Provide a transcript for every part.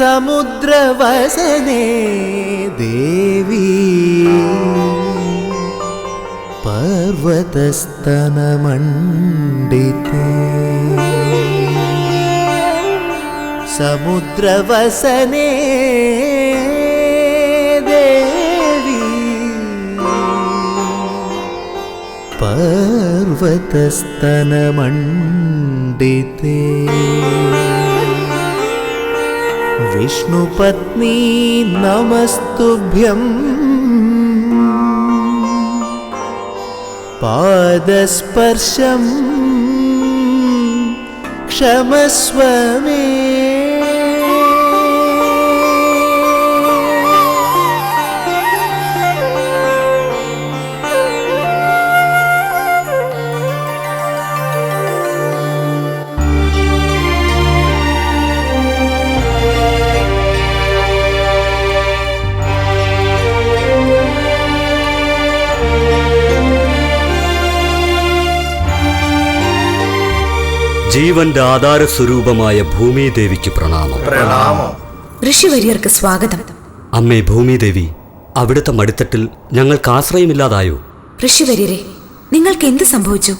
സമുദ്രവസനേ ദേവി. പർവതസ്തനമണ്ഡിതേ സമുദ്രവസനേ ദേവി. പർവതസ്തനമണ്ഡിതേ विष्णुपत्नी नमस्तुभ्यम्। पादस्पर्शम्। क्षमस्व मे ജീവന്റെ ആധാര സ്വരൂപമായ ഭൂമിദേവിക്ക് പ്രണാമം. പ്രണാമം. ഋഷിവര്യർക്ക് സ്വാഗതം. അമ്മേ ഭൂമിദേവി അവിടുത്തെ മടിത്തട്ടിൽ ഞങ്ങൾക്ക് ആശ്രയമില്ലാതായോ? ഋഷിവര്യരെ നിങ്ങൾക്ക് എന്ത് സംഭവിച്ചു?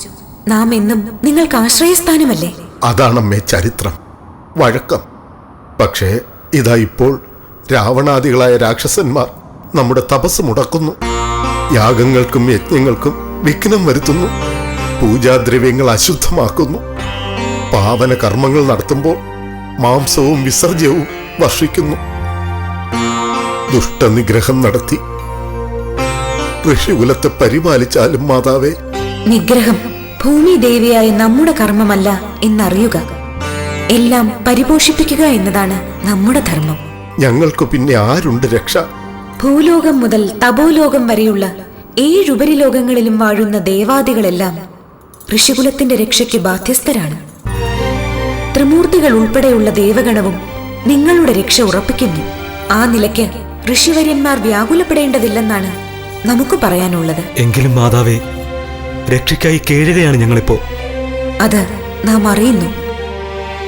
നാം എന്നും നിങ്ങൾക്ക് ആശ്രയസ്ഥാനമല്ലേ? അതാണമ്മേ ചരിത്രം. വഴക്കം. പക്ഷേ ഇതാ ഇപ്പോൾ രാവണാദികളായ രാക്ഷസന്മാർ നമ്മുടെ തപസ് മുടക്കുന്നു. യാഗങ്ങൾക്കും യജ്ഞങ്ങൾക്കും വിഘ്നം വരുത്തുന്നു. പൂജാദ്രവ്യങ്ങൾ അശുദ്ധമാക്കുന്നു. പാവന കർമ്മങ്ങൾ നടത്തുമ്പോൾ മാംസവും വിസർജ്യവും വർഷിക്കുന്നു. ദുഷ്ടനിഗ്രഹം നടത്തി ഋഷികുലത്തെ പരിപാലിച്ചാലും മാതാവേ. നിഗ്രഹം ഭൂമി ദേവിയായ നമ്മുടെ കർമ്മമല്ല എന്നറിയുക. എല്ലാം പരിപോഷിപ്പിക്കുക എന്നതാണ് നമ്മുടെ ധർമ്മം. ഞങ്ങൾക്ക് പിന്നെ ആരുണ്ട് രക്ഷ? ഭൂലോകം മുതൽ തപോലോകം വരെയുള്ള ഏഴുപരിലോകങ്ങളിലും വാഴുന്ന ദേവാദികളെല്ലാം ഋഷികുലത്തിന്റെ രക്ഷയ്ക്ക് ബാധ്യസ്ഥരാണ്. ത്രിമൂർത്തികൾ ഉൾപ്പെടെയുള്ള ദേവഗണവും നിങ്ങളുടെ രക്ഷ ഉറപ്പിക്കുന്നു. ആ നിലയ്ക്ക് ഋഷിവര്യന്മാർ വ്യാകുലപ്പെടേണ്ടതില്ലെന്നാണ് നമുക്ക് പറയാനുള്ളത്. എങ്കിലും മാതാവേ രക്ഷയ്ക്കായി കേഴുകയാണ് ഞങ്ങളിപ്പോ. അത് നാം അറിയുന്നു.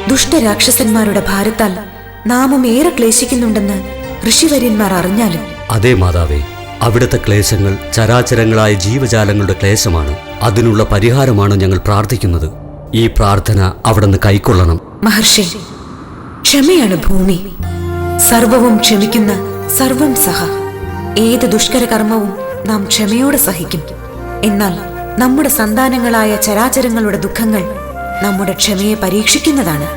ദുഷ്ടരാക്ഷസന്മാരുടെ ഭാരത്താൽ നാമും ഏറെ ക്ലേശിക്കുന്നുണ്ടെന്ന് ഋഷിവര്യന്മാർ അറിഞ്ഞാലും. അതെ മാതാവേ അവിടുത്തെ ക്ലേശങ്ങൾ ചരാചരങ്ങളായ ജീവജാലങ്ങളുടെ ക്ലേശമാണ്. അതിനുള്ള പരിഹാരമാണ് ഞങ്ങൾ പ്രാർത്ഥിക്കുന്നത്. ഈ പ്രാർത്ഥന അവിടുന്ന് കൈക്കൊള്ളണം. മഹർഷി ക്ഷമയാണ് ഭൂമി. സർവവും ക്ഷമിക്കുന്ന സർവം സഹ. ഏത് ദുഷ്കര കർമ്മവും നാം ക്ഷമയോടെ സഹിക്കും. എന്നാൽ നമ്മുടെ സന്താനങ്ങളായ ചരാചരങ്ങളുടെ ദുഃഖങ്ങൾ നമ്മുടെ ക്ഷമയെ പരീക്ഷിക്കുന്നതാണ്.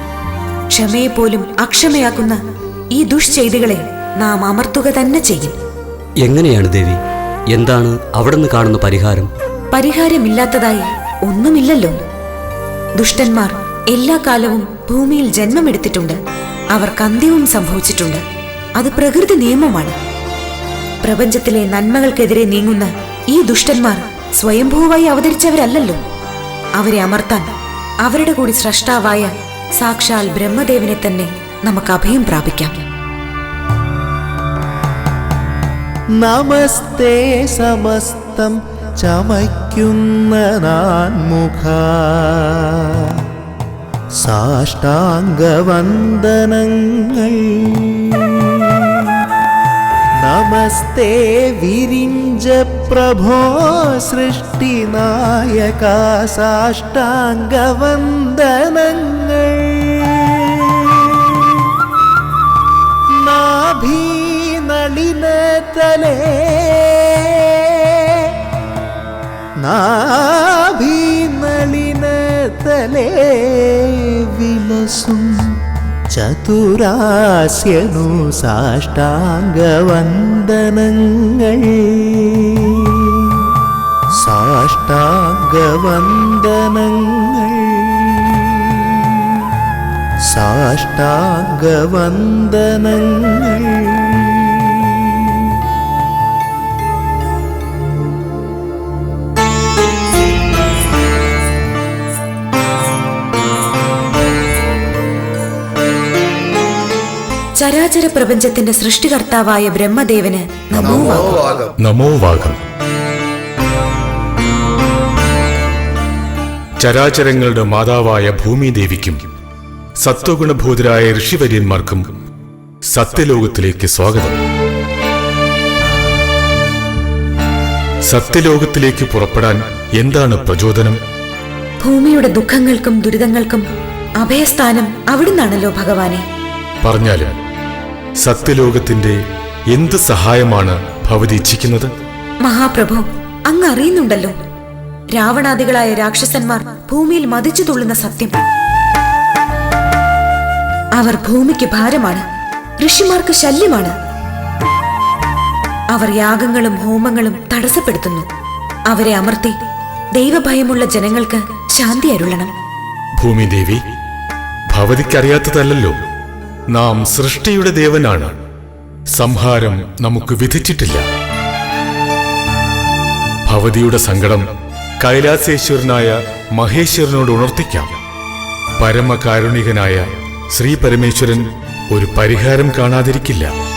ക്ഷമയെ പോലും അക്ഷമയാക്കുന്ന ഈ ദുഷ്ചെയ്തികളെ നാം അമർത്തുക തന്നെ ചെയ്യും. എങ്ങനെയാണ് ദേവി? എന്താണ് അവിടുന്ന് കാണുന്ന പരിഹാരം? പരിഹാരമില്ലാത്തതായി ഒന്നുമില്ലല്ലോ. ദുഷ്ടന്മാർ എല്ലാ കാലവും ഭൂമിയിൽ ജന്മമെടുത്തിട്ടുണ്ട്. അവർക്ക് അന്ത്യവും സംഭവിച്ചിട്ടുണ്ട്. അത് പ്രകൃതി നിയമമാണ്. പ്രപഞ്ചത്തിലെ നന്മകൾക്കെതിരെ നീങ്ങുന്ന ഈ ദുഷ്ടന്മാർ സ്വയംഭൂവായി അവതരിച്ചവരല്ലല്ലോ. അവരെ അമർത്താൻ അവരുടെ കൂടി സ്രഷ്ടാവായ സാക്ഷാൽ ബ്രഹ്മദേവനെ തന്നെ നമുക്ക് അഭയം പ്രാപിക്കാം. നമസ്തേ സമസ്തം. ചമയ്ക്കുന്ന നാൻമുഖ സാഷ്ടാംഗവന്ദനങ്ങൾ. നമസ്തേ വിരിഞ്ച പ്രഭോ സൃഷ്ടിനായക സാഷ്ടാംഗവന്ദനങ്ങൾ. നാഭീനളിനതലേ നാഭീനളിനതലേ വിലസും ചതുരാസ്യനു സാഷ്ടാംഗവന്ദനങ്ങൾ. സാഷ്ടാംഗവന്ദനങ്ങൾ. സാഷ്ടാംഗവന്ദനങ്ങൾ. ചരാചര പ്രപഞ്ചത്തിന്റെ സൃഷ്ടികർത്താവായ ബ്രഹ്മദേവന് നമോവാകം നമോവാകം ചരാചരങ്ങളുടെ മാതാവായ ഭൂമിദേവിക്കും സത്വഗുണഭൂതരായ ഋഷിവര്യന്മാർക്കും സത്യലോകത്തിലേക്ക് സ്വാഗതം. സത്യലോകത്തിലേക്ക് പുറപ്പെടാൻ എന്താണ് പ്രചോദനം? ഭൂമിയുടെ ദുഃഖങ്ങൾക്കും ദുരിതങ്ങൾക്കും അഭയസ്ഥാനം അവിടുന്നാണല്ലോ ഭഗവാനെ. പറഞ്ഞാലും സത്യലോകത്തിന്റെ എന്ത് സഹായമാണ് ഭവതി ഇച്ഛിക്കുന്നത്? മഹാപ്രഭു അങ്ങ് അറിയുന്നുണ്ടല്ലോ. രാവണാദികളായ രാക്ഷസന്മാർ ഭൂമിയിൽ മതിച്ചു തുള്ളുന്ന സത്യം. അവർ ഭൂമിക്ക് ഭാരമാണ് ഋഷിമാർക്ക് ശല്യമാണ്. അവർ യാഗങ്ങളും ഹോമങ്ങളും തടസ്സപ്പെടുത്തുന്നു. അവരെ അമർത്തി ദൈവഭയമുള്ള ജനങ്ങൾക്ക് ശാന്തി അരുളണം. ഭൂമി ദേവി ഭവതിക്കറിയാത്തതല്ലോ നാം സൃഷ്ടിയുടെ ദേവനാണ്. സംഹാരം നമുക്ക് വിധിച്ചിട്ടില്ല. ഭവതിയുടെ സങ്കടം കൈലാസേശ്വരനായ മഹേശ്വരനോട് ഉണർത്തിക്കാം. പരമകാരുണികനായ ശ്രീ പരമേശ്വരൻ ഒരു പരിഹാരം കാണാതിരിക്കില്ല.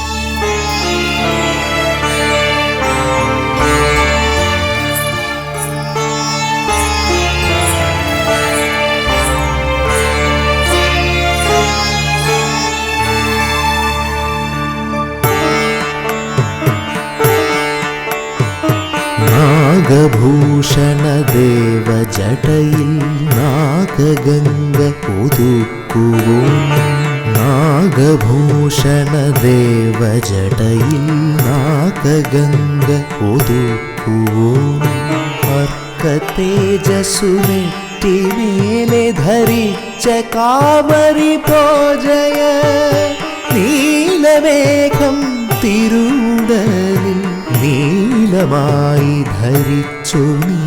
തേജസ്സു നെറ്റിമേലെ ധരിച്ച കാവരി പോജയ നീലമേഘം തിരുടലിൽ നീലമായി ധരിച്ചു നീ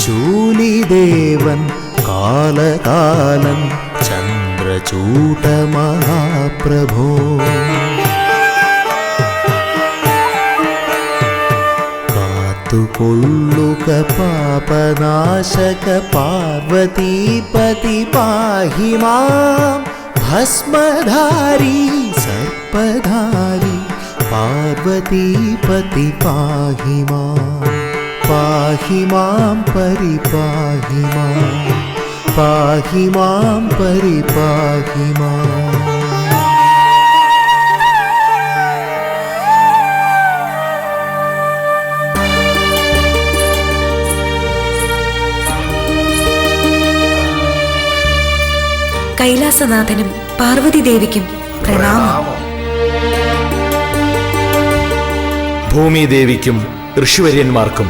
ശൂലിദേവൻ കാലകാലൻ ചന്ദ്രചൂട മഹാപ്രഭോ तु कोल्लुक पापनाशक पार्वती पतिपाहि मां भस्मधारी सर्पधारी पार्वतीपति पाहि मां पाहि मां परिपाहि मां पाहि मां परिपाहि मा കൈലാസനാഥനും പാർവതിദേവിക്കും പ്രണാമം. ഭൂമിദേവിക്കും ഋഷിവര്യന്മാർക്കും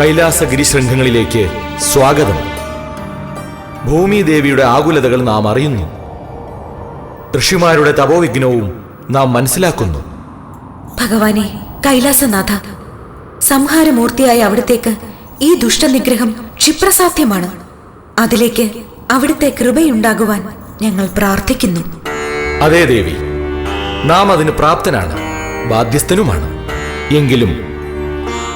കൈലാസഗിരി ശൃംഖങ്ങളിലേക്ക് സ്വാഗതം. ഭൂമിദേവിയുടെ ആകുലതകൾ നാം അറിയുന്നു. ഋഷിമാരുടെ തപോവിഘ്നവും നാം മനസ്സിലാക്കുന്നു. ഭഗവാനെ കൈലാസനാഥ സംഹാരമൂർത്തിയായ അവിടത്തേക്ക് ഈ ദുഷ്ടനിഗ്രഹം ക്ഷിപ്രസാധ്യമാണ്. അതിലേക്ക് അവിടുത്തെ കൃപയുണ്ടാകുവാൻ ഞങ്ങൾ പ്രാർത്ഥിക്കുന്നു. അതേ ദേവി നാം അതിന് പ്രാപ്തനാണ് ബാധ്യസ്ഥനുമാണ്. എങ്കിലും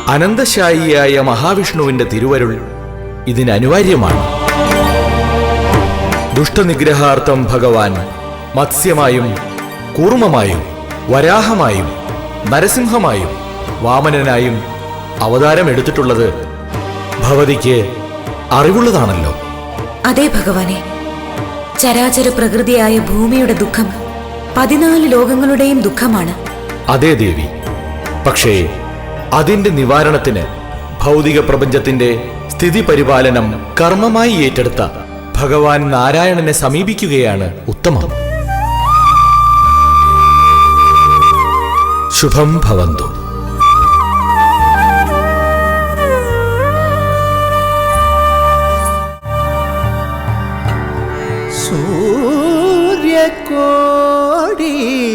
അനന്തശായിയായ മഹാവിഷ്ണുവിന്റെ തിരുവരുൾ ഇതിന് അനിവാര്യമാണ്. ദുഷ്ടനിഗ്രഹാർത്ഥം ഭഗവാൻ മത്സ്യമായും കൂർമ്മമായും വരാഹമായും നരസിംഹമായും വാമനനായും അവതാരം എടുത്തിട്ടുള്ളത് ഭവതിക്ക് അറിവുള്ളതാണല്ലോ. അതേ ഭഗവാനെ ചരാചര പ്രകൃതിയായ ഭൂമിയുടെ ദുഃഖം പതിനാല് ലോകങ്ങളുടെയും ദുഃഖമാണ്. അതേ ദേവി. പക്ഷേ അതിന്റെ നിവാരണത്തിന് ഭൗതിക പ്രപഞ്ചത്തിന്റെ സ്ഥിതി പരിപാലനം കർമ്മമായി ഏറ്റെടുത്ത ഭഗവാൻ നാരായണനെ സമീപിക്കുകയാണ് ഉത്തമം. ശുഭം ഭവന്തു.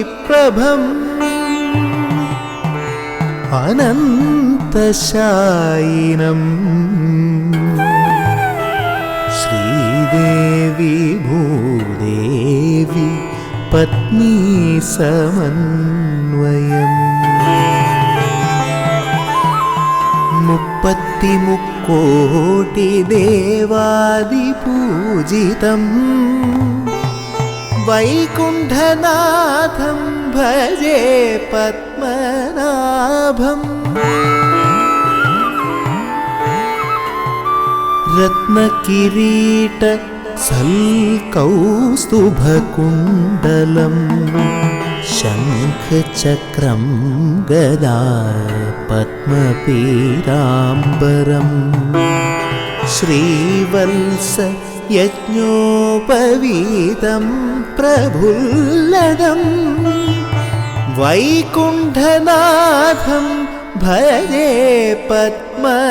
പ്രഭം. അനന്തശായിനം. ശ്രീദേവി ഭൂദേവി പത്നി സമന്വയം. वैकुण्ठनाथं भजे पद्मनाभम्। रत्नकिरीटस्तुभकुण्डलं शङ्खचक्रं गदा पद्मपीराम्बरम्। श्रीवल्स यज्ञोपवीतम् പ്രഫുല്ലദം വൈകുണ്ഠനാഥം ഭയേ പത്മനാഭം.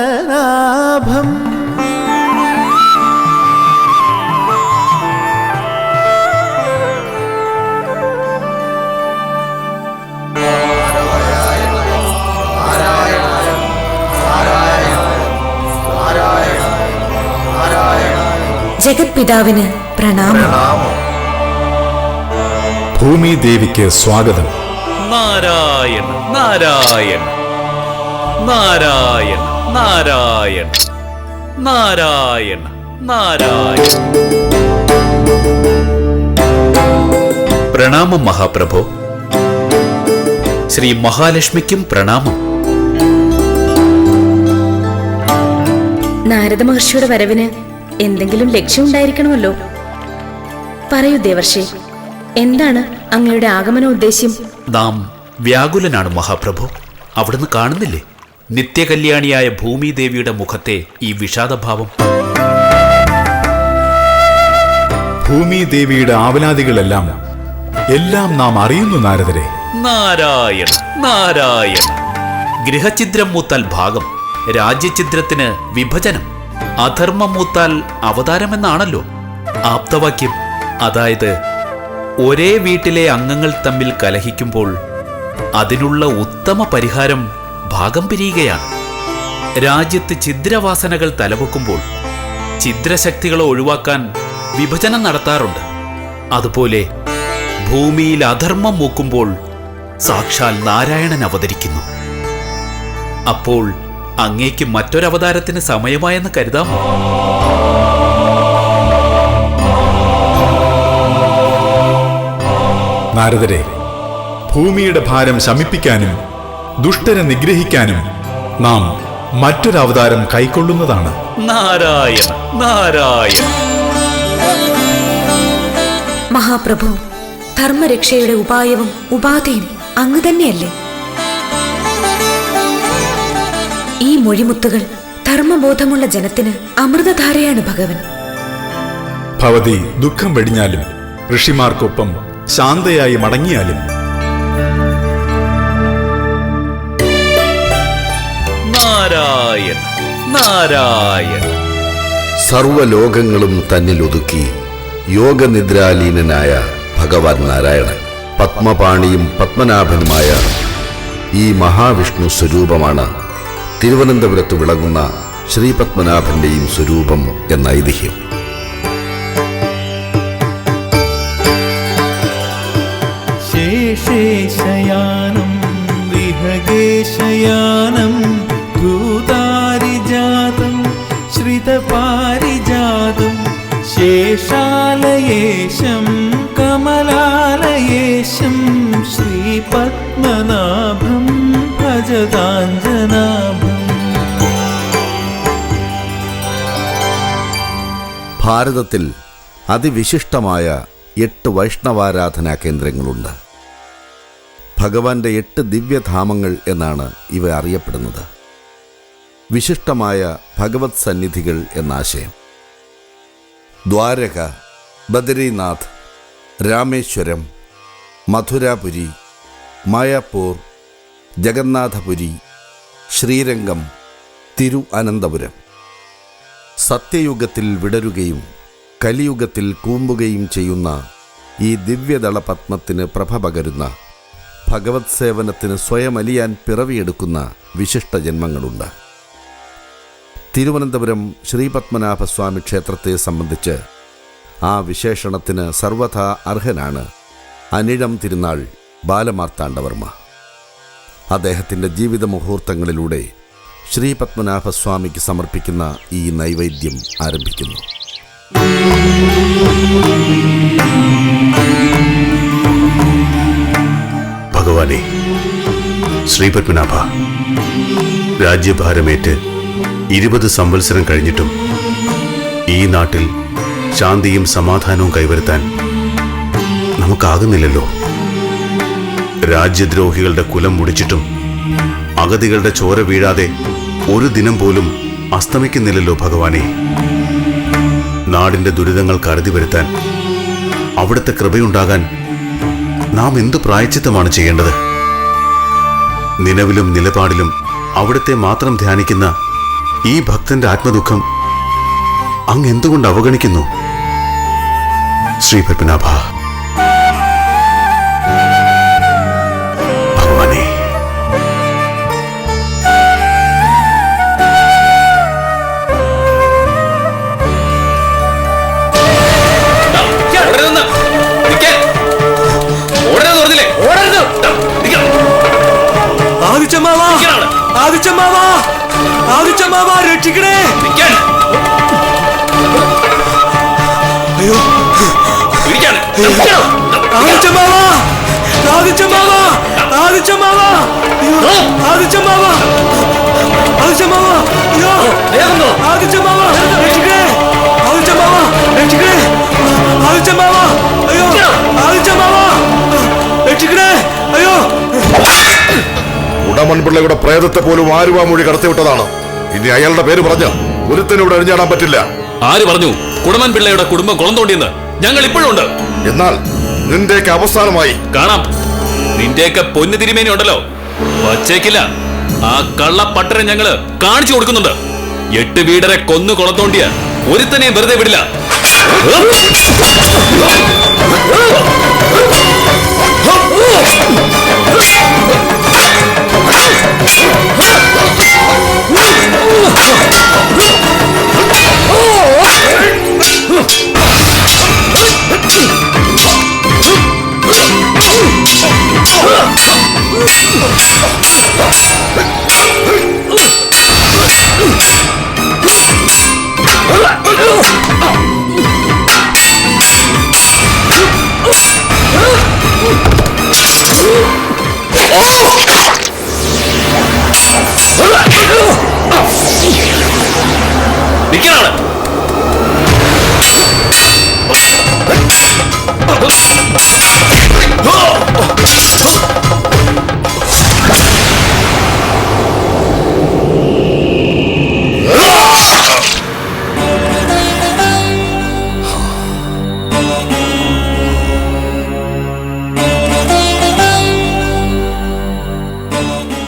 ജഗത്പിതാവിന് പ്രണാമം. ഭൂമി ദേവിക്ക് സ്വാഗതം. നാരായണ നാരായണ. നാരായണ നാരായണ. നാരായണ നാരായണ. പ്രണാമം മഹാപ്രഭോ. ശ്രീ മഹാലക്ഷ്മിക്കും പ്രണാമം. നാരദ മഹർഷിയുടെ വരവിന് എന്തെങ്കിലും ലക്ഷ്യമുണ്ടായിരിക്കണമല്ലോ പറയൂ ദേവർഷി. എന്താണ് അങ്ങയുടെ ആഗമന ഉദ്ദേശ്യം? നാം വ്യാകുലനാണ് മഹാപ്രഭു. അവിടുന്ന് കാണുന്നില്ലേ? നിത്യകല്യാണിയായ ഭൂമിദേവിയുടെ മുഖത്തെ ഈ വിഷാദഭാവം. ഭൂമി ദേവിയുടെ ആവലാദികളെല്ലാം എല്ലാം നാം അറിയുന്നു നാരദരെ. നാരായണ നാരായണ. ഗൃഹഛിദ്രം മൂത്താൽ ഭാഗം രാജ്യഛിദ്രത്തിന് വിഭജനം. അധർമ്മം മൂത്താൽ അവതാരമെന്നാണല്ലോ. ആപ്തവാക്യം അതായത് ഒരേ വീട്ടിലെ അംഗങ്ങൾ തമ്മിൽ കലഹിക്കുമ്പോൾ അതിനുള്ള ഉത്തമ പരിഹാരം ഭാഗം പിരിയുകയാണ്. രാജ്യത്ത് ഛിദ്രവാസനകൾ തലപൊക്കുമ്പോൾ ഛിദ്രശക്തികളെ ഒഴിവാക്കാൻ വിഭജനം നടത്താറുണ്ട്. അതുപോലെ ഭൂമിയിൽ അധർമ്മം മൂക്കുമ്പോൾ സാക്ഷാൽ നാരായണൻ അവതരിക്കുന്നു. അപ്പോൾ അങ്ങേക്ക് മറ്റൊരവതാരത്തിന് സമയമായെന്ന് കരുതാമോ? നാരദരെ ഭൂമിയുടെ ഭാരം ശമിപ്പിക്കാനും ദുഷ്ടരെ നിഗ്രഹിക്കാനും നാം മറ്റൊരവതാരം കൈക്കൊള്ളുന്നതാണ്. നാരായണ നാരായണ. മഹാപ്രഭു ധർമ്മരക്ഷയുടെ ഉപായവും ഉപാധിയും അങ്ങ് തന്നെയല്ലേ? ഈ മൊഴിമുത്തുകൾ ധർമ്മബോധമുള്ള ജനത്തിന് അമൃതധാരയാണ് ഭഗവൻ. ഭവതി ദുഃഖം വെടിഞ്ഞാലും ഋഷിമാർക്കൊപ്പം ശാന്തയായി മടങ്ങിയാലും. നാരായണ നാരായണ സർവലോകങ്ങളും തന്നിൽ ഒതുക്കി യോഗനിദ്രാലീനനായ ഭഗവാൻ നാരായണൻ പത്മപാണിയും പത്മനാഭനുമായ ഈ മഹാവിഷ്ണു സ്വരൂപമാണ് തിരുവനന്തപുരത്ത് വിളങ്ങുന്ന ശ്രീപത്മനാഭന്റെയും സ്വരൂപം എന്ന ഐതിഹ്യം. ശേഷേശയാനം വിഹഗേശയാനം ഭൂതാരിജാതം ശ്രിതപാരിജാതം ശേഷാലയേശം കമലാലയേശം ശ്രീപത്മനാഭം ഭജതാഞ്ജനാഭം ഭാരതത്തിൽ അതിവിശിഷ്ടമായ എട്ട് വൈഷ്ണവാരാധനാ കേന്ദ്രങ്ങളുണ്ട്. ഭഗവാന്റെ എട്ട് ദിവ്യധാമങ്ങൾ എന്നാണ് ഇവ അറിയപ്പെടുന്നത്. വിശിഷ്ടമായ ഭഗവത് സന്നിധികൾ എന്നാശയം. ദ്വാരക ബദരീനാഥ് രാമേശ്വരം മധുരാപുരി മായാപ്പൂർ ജഗന്നാഥപുരി ശ്രീരംഗം തിരു അനന്തപുരം സത്യയുഗത്തിൽ വിടരുകയും കലിയുഗത്തിൽ കൂമ്പുകയും ചെയ്യുന്ന ഈ ദിവ്യദള പത്മത്തിന് പ്രഭ പകരുന്ന ഭഗവത് സേവനത്തിന് സ്വയം അലിയാൻ പിറവിയെടുക്കുന്ന വിശിഷ്ട ജന്മങ്ങളുണ്ട്. തിരുവനന്തപുരം ശ്രീപത്മനാഭസ്വാമി ക്ഷേത്രത്തെ സംബന്ധിച്ച് ആ വിശേഷണത്തിന് സർവഥാ അർഹനാണ് അനിഴം തിരുനാൾ ബാലമാർത്താണ്ഡവർമ്മ. അദ്ദേഹത്തിന്റെ ജീവിത മുഹൂർത്തങ്ങളിലൂടെ ശ്രീപത്മനാഭസ്വാമിക്ക് സമർപ്പിക്കുന്ന ഈ നൈവേദ്യം ആരംഭിക്കുന്നു. ഭഗവാനെ ശ്രീപത്മനാഭ രാജ്യഭാരമേറ്റ് ഇരുപത് സംവത്സരം കഴിഞ്ഞിട്ടും ഈ നാട്ടിൽ ശാന്തിയും സമാധാനവും കൈവരുത്താൻ നമുക്കാകുന്നില്ലല്ലോ. രാജ്യദ്രോഹികളുടെ കുലം മുടിച്ചിട്ടും അഗതികളുടെ ചോര വീഴാതെ ഒരു ദിനം പോലും അസ്തമിക്കുന്നില്ലല്ലോ ഭഗവാനെ. നാടിന്റെ ദുരിതങ്ങൾ കരുതി വരുത്താൻ അവിടുത്തെ കൃപയുണ്ടാകാൻ നാം എന്ത് പ്രായച്ചിത്തമാണ് ചെയ്യേണ്ടത്? നിലവിലും നിലപാടിലും അവിടുത്തെ മാത്രം ധ്യാനിക്കുന്ന ഈ ഭക്തന്റെ ആത്മദുഃഖം അങ്ങ് എന്തുകൊണ്ട് അവഗണിക്കുന്നു? ശ്രീ പത്മനാഭ. ആദിച്ചമ്മാവാ രക്ഷിക്കണേ. നിൽക്കാൻ. അയ്യോ. ആദിച്ചമ്മാവാ ആദിച്ചമ്മാവാ ആദിച്ചമ്മാവാ അയ്യോ. ആദിച്ചമ്മാവാ ആദിച്ചമ്മാവാ അയ്യോ. വേഗം രക്ഷിക്കണേ. ആദിച്ചമ്മാവാ രക്ഷിക്കണേ. ആദിച്ചമ്മാവാ അയ്യോ. ആദിച്ചമ്മാവാ രക്ഷിക്കണേ. അയ്യോ. ഉടമൺപിള്ളയുടെ പ്രേതത്തെ പോലും ആരുവാ മൊഴി കടത്തിവിട്ടതാണ്? ഇനി അയാളുടെ പേര് പറഞ്ഞ്? ഒരുത്തനും ഇവിടെ അഴിഞ്ഞാടാൻ പറ്റില്ല. ആര് പറഞ്ഞു? കുടമൻ പിള്ളയുടെ കുടുംബം കുളം തോണ്ടിയെന്ന് ഞങ്ങൾ ഇപ്പോഴും ഉണ്ട് എന്നാൽ നിന്റെയൊക്കെ അവസാനമായി. കാണാം. നിന്റെയൊക്കെ പൊന്നു തിരുമേനി ഉണ്ടല്ലോ. വച്ചേക്കില്ല. ആ കള്ളപ്പട്ടരെ ഞങ്ങൾ കാണിച്ചു കൊടുക്കുന്നുണ്ട്. എട്ട് വീടരെ കൊന്നു കുളത്തോണ്ടിയ ഒരുത്തനെയും വെറുതെ വിടില്ല. Oh! നിൽക്കണാണ്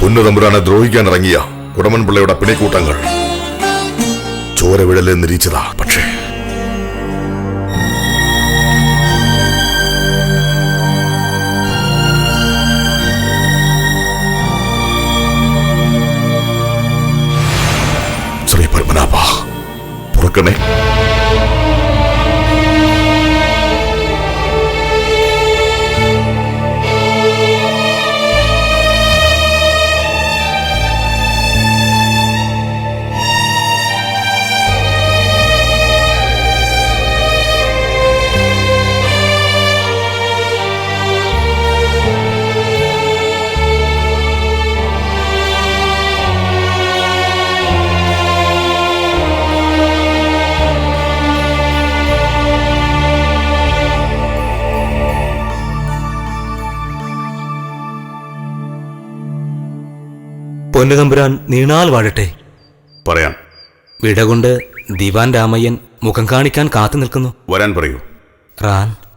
പൊന്നുതമ്പുരാനെ ദ്രോഹിക്കാൻ ഇറങ്ങിയ. ഉടമൻപിള്ളയുടെ പിണിക്കൂട്ടങ്ങൾ ചോരവിഴലെ നിരീച്ചതാ പക്ഷേ. ശ്രീ പത്മനാഭ പുറക്കണേ. പൊന്നുതമ്പുരാൻ നീണാൽ വാഴട്ടെ. പറയാം. വിടകൊണ്ട് ദിവാൻ രാമയ്യൻ മുഖം കാണിക്കാൻ കാത്തു നിൽക്കുന്നു. വരാൻ പറയൂ. റാൻ.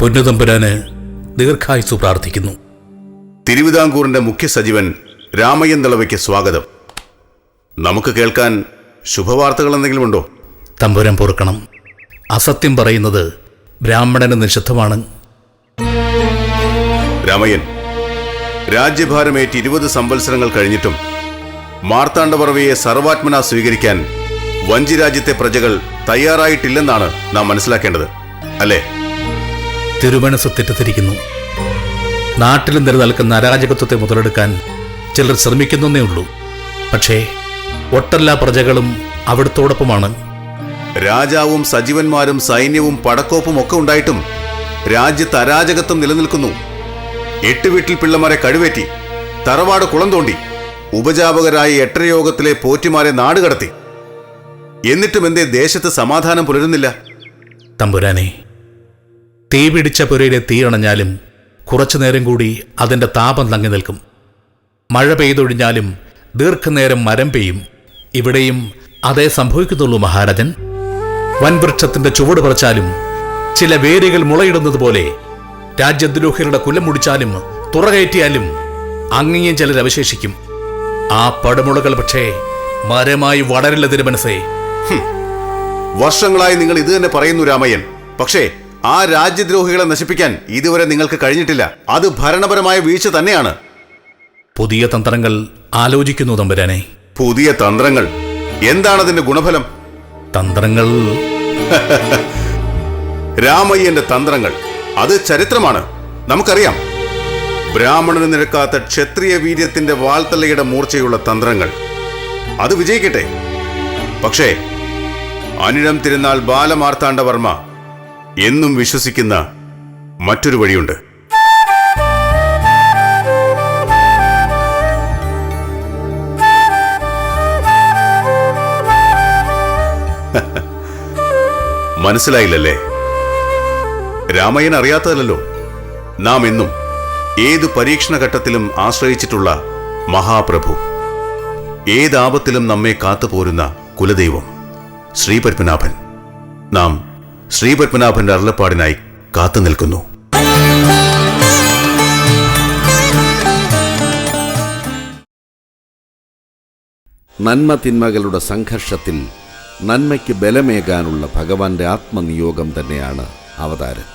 പൊന്നുതമ്പുരാന് ദീർഘായുസ് പ്രാർത്ഥിക്കുന്നു. തിരുവിതാംകൂറിന്റെ മുഖ്യ സജീവൻ രാമയ്യൻ തളവയ്ക്ക് സ്വാഗതം. നമുക്ക് കേൾക്കാൻ ശുഭവാർത്തകൾ എന്തെങ്കിലും ഉണ്ടോ? തമ്പുരം പൊറുക്കണം. അസത്യം പറയുന്നത് ബ്രാഹ്മണന് നിഷിദ്ധമാണ്. രാമയ്യൻ രാജ്യഭാരമേറ്റ് ഇരുപത് സംവത്സരങ്ങൾ കഴിഞ്ഞിട്ടും മാർത്താണ്ഡവർവയെ സർവാത്മന സ്വീകരിക്കാൻ വഞ്ചി രാജ്യത്തെ പ്രജകൾ തയ്യാറായിട്ടില്ലെന്നാണ് നാം മനസ്സിലാക്കേണ്ടത്. അല്ലേ? തിരുമനസ് തെറ്റിദ്ധരിക്കുന്നു നാട്ടിലും നിലനിൽക്കുന്ന അരാജകത്വത്തെ മുതലെടുക്കാൻ ചിലർ ശ്രമിക്കുന്നേ ഉള്ളൂ. പക്ഷേ ഒട്ടെല്ലാ പ്രജകളും അവിടുത്തോടൊപ്പമാണ്. രാജാവും സജീവന്മാരും സൈന്യവും പടക്കോപ്പും ഒക്കെ ഉണ്ടായിട്ടും രാജ്യത്ത് അരാജകത്വം നിലനിൽക്കുന്നു. എട്ട് വീട്ടിൽ പിള്ളമാരെ കഴിവേറ്റി തറവാട് കുളം തോണ്ടി ഉപജാപകരായ എട്ടരയോഗത്തിലെ പോറ്റിമാരെ നാടുകടത്തി. എന്നിട്ടും എന്തേ ദേശത്ത് സമാധാനം പുലരുന്നില്ല? തമ്പുരാനെ തീ പിടിച്ച പുരയിലെ തീ അണഞ്ഞാലും കുറച്ചു നേരം കൂടി അതിന്റെ താപം തങ്ങി നിൽക്കും. മഴ പെയ്തൊഴിഞ്ഞാലും ദീർഘനേരം മരം പെയ്യും. ഇവിടെയും അതേ സംഭവിക്കുന്നുള്ളൂ മഹാരാജൻ. വൻവൃക്ഷത്തിന്റെ ചുവട് പറിച്ചാലും ചില വേരുകൾ മുളയിടുന്നതുപോലെ രാജ്യദ്രോഹികളുടെ കുലം മുടിച്ചാലും തുറകയറ്റിയാലും അങ്ങേയും ചിലർ അവശേഷിക്കും. ആ പടുമുളകൾ പക്ഷേ മരമായി വളരില്ല തിരുമനസേ. വർഷങ്ങളായി നിങ്ങൾ ഇത് തന്നെ പറയുന്നു രാമയ്യൻ. പക്ഷേ ആ രാജ്യദ്രോഹികളെ നശിപ്പിക്കാൻ ഇതുവരെ നിങ്ങൾക്ക് കഴിഞ്ഞിട്ടില്ല. അത് ഭരണപരമായ വീഴ്ച തന്നെയാണ്. പുതിയ തന്ത്രങ്ങൾ ആലോചിക്കുന്നു തമ്പുരാനെ. പുതിയ തന്ത്രങ്ങൾ. എന്താണ് അതിന്റെ ഗുണഫലം? തന്ത്രങ്ങൾ. രാമയ്യന്റെ തന്ത്രങ്ങൾ. അത് ചരിത്രമാണ്. നമുക്കറിയാം. ബ്രാഹ്മണന് നിരക്കാത്ത ക്ഷത്രിയ വീര്യത്തിന്റെ വാൾത്തലയുടെ മൂർച്ചയുള്ള തന്ത്രങ്ങൾ. അത് വിജയിക്കട്ടെ. പക്ഷേ അനിഴം തിരുനാൾ ബാലമാർത്താണ്ഡവർമ്മ എന്നും വിശ്വസിക്കുന്ന മറ്റൊരു വഴിയുണ്ട്. മനസ്സിലായില്ലല്ലേ? രാമയ്യൻ അറിയാത്തതല്ലോ നാം എന്നും ഏതു പരീക്ഷണഘട്ടത്തിലും ആശ്രയിച്ചിട്ടുള്ള മഹാപ്രഭു. ഏതാപത്തിലും നമ്മെ കാത്തുപോരുന്ന കുലദൈവം ശ്രീപത്മനാഭൻ. നാം ശ്രീപത്മനാഭന്റെ അരുളപ്പാടിനായി കാത്തു നിൽക്കുന്നു. നന്മ തിന്മകളുടെ സംഘർഷത്തിൽ നന്മയ്ക്ക് ബലമേകാനുള്ള ഭഗവാന്റെ ആത്മനിയോഗം തന്നെയാണ് അവതാരം.